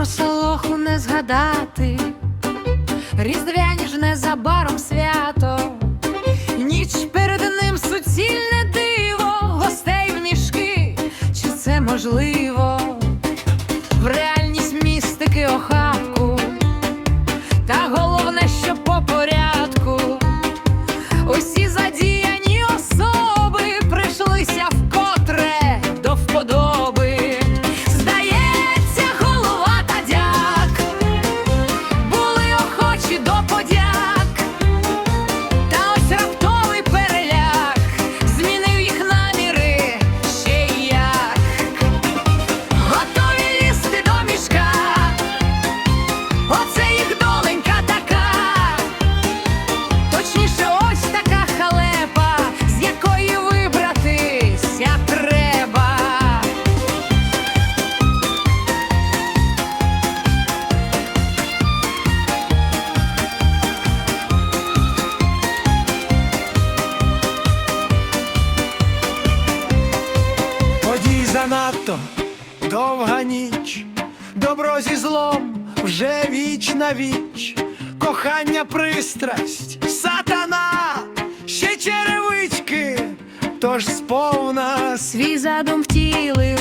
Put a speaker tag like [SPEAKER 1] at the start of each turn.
[SPEAKER 1] про солоху не згадати, різдвяні ж незабаром свято, ніч перед ним суцільне диво, гостей в мішки, чи це можливо? В реальність містики охапку, та головне, що по порядку. Усі
[SPEAKER 2] занадто. Довга ніч, добро зі злом. Вже віч на віч, кохання пристрасть, сатана, ще черевички, тож сповна.
[SPEAKER 1] Свій задум втілив.